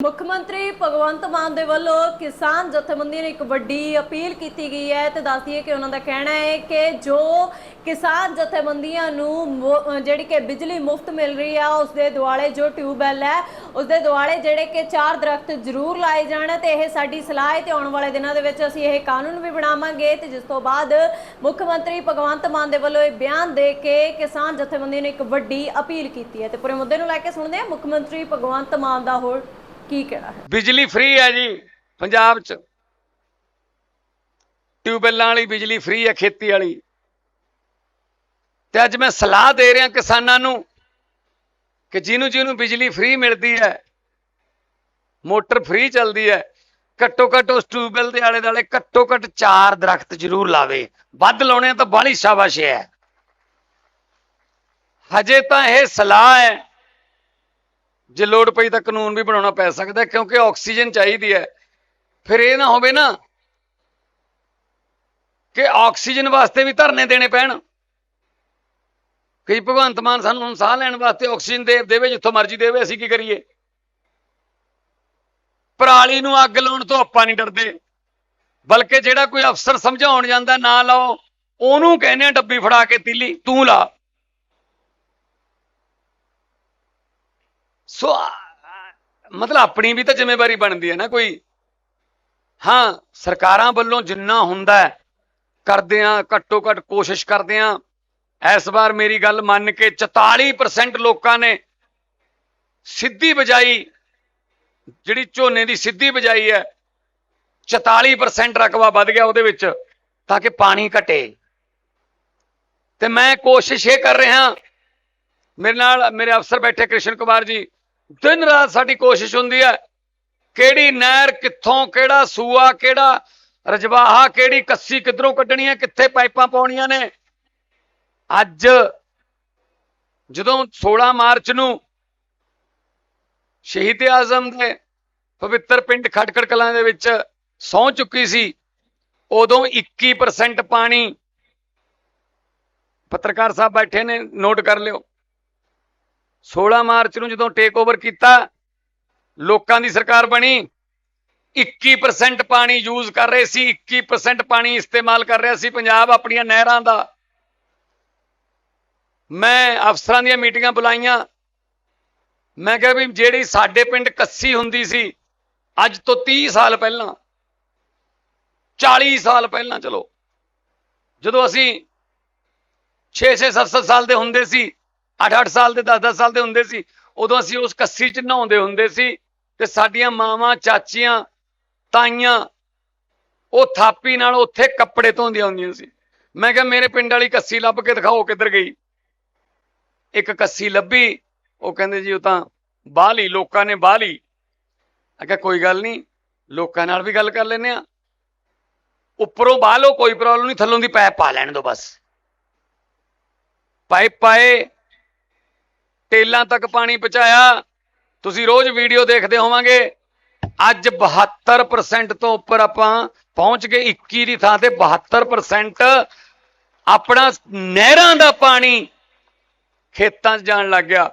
ਮੁੱਖ ਮੰਤਰੀ ਭਗਵੰਤ ਮਾਨ ਦੇ ਵੱਲੋਂ ਕਿਸਾਨ ਜਥੇਬੰਦੀਆਂ ਨੂੰ ਇੱਕ ਵੱਡੀ ਅਪੀਲ ਕੀਤੀ ਗਈ ਹੈ ਤੇ ਦੱਸ ਦਈਏ ਕਿ ਉਹਨਾਂ ਦਾ ਕਹਿਣਾ ਹੈ ਕਿ ਜੋ ਕਿਸਾਨ ਜਥੇਬੰਦੀਆਂ ਨੂੰ ਜਿਹੜੀ ਕਿ ਬਿਜਲੀ ਮੁਫਤ ਮਿਲ ਰਹੀ ਹੈ ਉਸ ਦੇ ਦੁਆਲੇ ਜੋ ਟਿਊਬਵੈਲ ਹੈ, ਉਸ ਦੇ ਦੁਆਲੇ ਜਿਹੜੇ ਕਿ ਚਾਰ ਦਰਖਤ ਜ਼ਰੂਰ ਲਾਏ ਜਾਣ ਤੇ ਇਹ ਸਾਡੀ ਸਲਾਹ ਹੈ ਤੇ ਆਉਣ ਵਾਲੇ ਦਿਨਾਂ ਦੇ ਵਿੱਚ ਅਸੀਂ ਇਹ ਕਾਨੂੰਨ ਵੀ ਬਣਾਵਾਂਗੇ ਤੇ ਜਿਸ ਤੋਂ ਬਾਅਦ ਮੁੱਖ ਮੰਤਰੀ ਭਗਵੰਤ ਮਾਨ ਦੇ ਵੱਲੋਂ ਇਹ ਬਿਆਨ ਦੇ ਕੇ ਕਿਸਾਨ ਜਥੇਬੰਦੀਆਂ ਨੇ ਇੱਕ ਵੱਡੀ ਅਪੀਲ ਕੀਤੀ ਹੈ ਤੇ ਪੂਰੇ ਮੁੱਦੇ ਨੂੰ ਲੈ ਕੇ ਸੁਣਦੇ ਹਾਂ ਮੁੱਖ ਮੰਤਰੀ ਭਗਵੰਤ ਮਾਨ ਦਾ ਹੋਰ ਕੀ ਕਹਿਣਾ ਹੈ? ਬਿਜਲੀ ਫ੍ਰੀ ਹੈ ਜੀ, ਪੰਜਾਬ 'ਚ। ਟਿਊਬਵੈੱਲਾਂ ਵਾਲੀ ਬਿਜਲੀ ਫ੍ਰੀ ਹੈ, ਖੇਤੀ ਵਾਲੀ। ਤੇ ਅੱਜ ਮੈਂ ਸਲਾਹ ਦੇ ਰਿਹਾ ਕਿਸਾਨਾਂ ਨੂੰ ਕਿ ਜਿਹਨੂੰ ਜਿਹਨੂੰ ਬਿਜਲੀ ਫ੍ਰੀ ਮਿਲਦੀ ਹੈ, ਮੋਟਰ ਫ੍ਰੀ ਚੱਲਦੀ ਹੈ ਘੱਟੋ ਘੱਟ ਉਸ ਟਿਊਬਵੈੱਲ ਦੇ ਆਲੇ ਦੁਆਲੇ ਘੱਟੋ ਘੱਟ ਚਾਰ ਦਰਖਤ ਜ਼ਰੂਰ ਲਾਵੇ। ਵੱਧ ਲਾਉਣੇ ਆ ਤਾਂ ਬਾਹਲੀ ਸ਼ਾਬਾਸ਼ ਹੈ। ਹਜੇ ਤਾਂ ਇਹ ਸਲਾਹ ਹੈ ਜੇ ਲੋੜ ਪਈ ਤਾਂ ਕਾਨੂੰਨ ਵੀ ਬਣਾਉਣਾ ਪੈ ਸਕਦਾ ਕਿਉਂਕਿ ਆਕਸੀਜਨ ਚਾਹੀਦੀ ਹੈ। ਫਿਰ ਇਹ ਨਾ ਹੋਵੇ ਨਾ ਕਿ ਆਕਸੀਜਨ ਵਾਸਤੇ ਵੀ ਧਰਨੇ ਦੇਣੇ ਪੈਣ। ਕਈ ਭਗਵੰਤ ਮਾਨ ਸਾਨੂੰ ਹੁਣ ਸਾਹ ਲੈਣ ਵਾਸਤੇ ਆਕਸੀਜਨ ਦੇ, ਦੇਵੇ, ਜਿੱਥੋਂ ਮਰਜ਼ੀ ਦੇਵੇ, ਅਸੀਂ ਕੀ ਕਰੀਏ? ਪਰਾਲੀ ਨੂੰ ਅੱਗ ਲਾਉਣ ਤੋਂ ਆਪਾਂ ਨਹੀਂ ਡਰਦੇ। ਬਲਕਿ ਜਿਹੜਾ ਕੋਈ ਅਫਸਰ ਸਮਝਾਉਣ ਜਾਂਦਾ, ਨਾ ਲਾਓ, ਉਹਨੂੰ ਕਹਿੰਦੇ ਆ ਡੱਬੀ ਫੜਾ ਕੇ ਤੀਲੀ, ਤੂੰ ਲਾ। ਸੋ ਮਤਲਬ ਆਪਣੀ ਵੀ ਤਾਂ ਜ਼ਿੰਮੇਵਾਰੀ ਬਣਦੀ ਹੈ ਨਾ ਕੋਈ। ਹਾਂ, ਸਰਕਾਰਾਂ ਵੱਲੋਂ ਜਿੰਨਾ ਹੁੰਦਾ ਹੈ, ਕਰਦੇ ਆ ਘੱਟੋ ਘੱਟ ਕੋਸ਼ਿਸ਼ ਕਰਦੇ ਆ ਇਸ ਵਾਰ ਮੇਰੀ ਗੱਲ ਮੰਨ ਕੇ 44% ਲੋਕਾਂ ਨੇ ਸਿੱਧੀ ਬਜਾਈ, ਜਿਹੜੀ ਝੋਨੇ ਦੀ ਸਿੱਧੀ ਬਜਾਈ ਹੈ 44% ਰਕਬਾ ਵੱਧ ਗਿਆ ਉਹਦੇ ਵਿੱਚ, ਤਾਂ ਕਿ ਪਾਣੀ ਘਟੇ। ਤੇ ਮੈਂ ਕੋਸ਼ਿਸ਼ ਇਹ ਕਰ ਰਿਹਾ, ਮੇਰੇ ਨਾਲ, ਮੇਰੇ ਅਫਸਰ ਬੈਠੇ ਕ੍ਰਿਸ਼ਨ ਕੁਮਾਰ ਜੀ ਦਿਨ ਰਾਤ ਸਾਡੀ ਕੋਸ਼ਿਸ਼ ਹੁੰਦੀ ਹੈ, ਕਿਹੜੀ ਨਹਿਰ ਕਿੱਥੋਂ, ਕਿਹੜਾ ਸੂਆ ਕਿਹੜਾ, ਰਜਵਾਹਾ ਕਿਹੜੀ ਕੱਸੀ ਕਿੱਧਰੋਂ ਕੱਢਣੀ ਹੈ ਕਿੱਥੇ ਪਾਈਪਾਂ ਪਾਉਣੀਆਂ ਨੇ। ਅੱਜ ਜਦੋਂ 16 ਮਾਰਚ ਨੂੰ ਸ਼ਹੀਦ ਆਜ਼ਮ ਦੇ ਪਵਿੱਤਰ ਪਿੰਡ ਖਟਕੜ ਕਲਾਂ ਦੇ ਵਿੱਚ ਸੌ ਚੁੱਕੀ ਸੀ, ਉਦੋਂ 21% ਪਾਣੀ ਪੱਤਰਕਾਰ ਸਾਹਿਬ ਬੈਠੇ ਨੇ, ਨੋਟ ਕਰ ਲਿਓ। 16 ਮਾਰਚ ਨੂੰ ਜਦੋਂ ਟੇਕ ਓਵਰ ਕੀਤਾ, ਲੋਕਾਂ ਦੀ ਸਰਕਾਰ ਬਣੀ 21% ਪਾਣੀ ਯੂਜ਼ ਕਰ ਰਹੇ ਸੀ 21% ਪਾਣੀ ਇਸਤੇਮਾਲ ਕਰ ਰਿਹਾ ਸੀ ਪੰਜਾਬ ਆਪਣੀਆਂ ਨਹਿਰਾਂ ਦਾ। ਮੈਂ ਅਫਸਰਾਂ ਦੀਆਂ ਮੀਟਿੰਗਾਂ ਬੁਲਾਈਆਂ। ਮੈਂ ਕਿਹਾ ਵੀ ਜਿਹੜੀ ਸਾਡੇ ਪਿੰਡ ਕੱਸੀ ਹੁੰਦੀ ਸੀ, ਅੱਜ ਤੋਂ 30 ਸਾਲ ਪਹਿਲਾਂ 40 ਸਾਲ ਪਹਿਲਾਂ, ਚਲੋ, ਜਦੋਂ ਅਸੀਂ 6-6 7-7 ਸਾਲ ਦੇ ਹੁੰਦੇ ਸੀ 8-8 ਸਾਲ ਦੇ 10-10 ਸਾਲ ਦੇ ਹੁੰਦੇ ਸੀ। ਉਦੋਂ ਅਸੀਂ ਉਸ ਕੱਸੀ 'ਚ ਨਹਾਉਂਦੇ ਹੁੰਦੇ ਸੀ ਤੇ ਸਾਡੀਆਂ ਮਾਵਾਂ, ਚਾਚੀਆਂ, ਤਾਈਆਂ ਉਹ ਥਾਪੀ ਨਾਲ ਉੱਥੇ ਕੱਪੜੇ ਧੋਂਦੀਆਂ ਹੁੰਦੀਆਂ ਸੀ। ਮੈਂ ਕਿਹਾ, ਮੇਰੇ ਪਿੰਡ ਵਾਲੀ ਕੱਸੀ ਲੱਭ ਕੇ ਦਿਖਾਓ ਕਿੱਧਰ ਗਈ। ਇੱਕ ਕੱਸੀ ਲੱਭੀ। ਉਹ ਕਹਿੰਦੇ, ਜੀ, ਉਹ ਤਾਂ ਬਾਹ ਲਈ ਲੋਕਾਂ ਨੇ ਬਾਹਲੀ। ਮੈਂ ਕਿਹਾ, ਕੋਈ ਗੱਲ ਨਹੀਂ, ਲੋਕਾਂ ਨਾਲ ਵੀ ਗੱਲ ਕਰ ਲੈਨੇ ਆ ਉੱਪਰੋਂ ਬਾਹ ਲਓ ਕੋਈ ਪ੍ਰੋਬਲਮ ਨਹੀਂ, ਥੱਲੋਂ ਦੀ ਪੈਪ ਪਾ ਲੈਣ ਦਿਓ ਬਸ। ਪਾਈਪ ਪਾਏ ਟੇਲਾਂ ਤੱਕ ਪਾਣੀ ਪਹੁੰਚਾਇਆ। ਤੁਸੀਂ ਰੋਜ਼ ਵੀਡੀਓ ਦੇਖਦੇ ਹੋਵਾਂਗੇ। ਅੱਜ 72% ਤੋਂ ਉੱਪਰ ਆਪਾਂ ਪਹੁੰਚ ਗਏ। 21 ਦੀ ਥਾਂ ਤੇ 72% ਆਪਣਾ ਨਹਿਰਾਂ ਦਾ ਪਾਣੀ ਖੇਤਾਂ 'ਚ ਜਾਣ ਲੱਗ ਗਿਆ।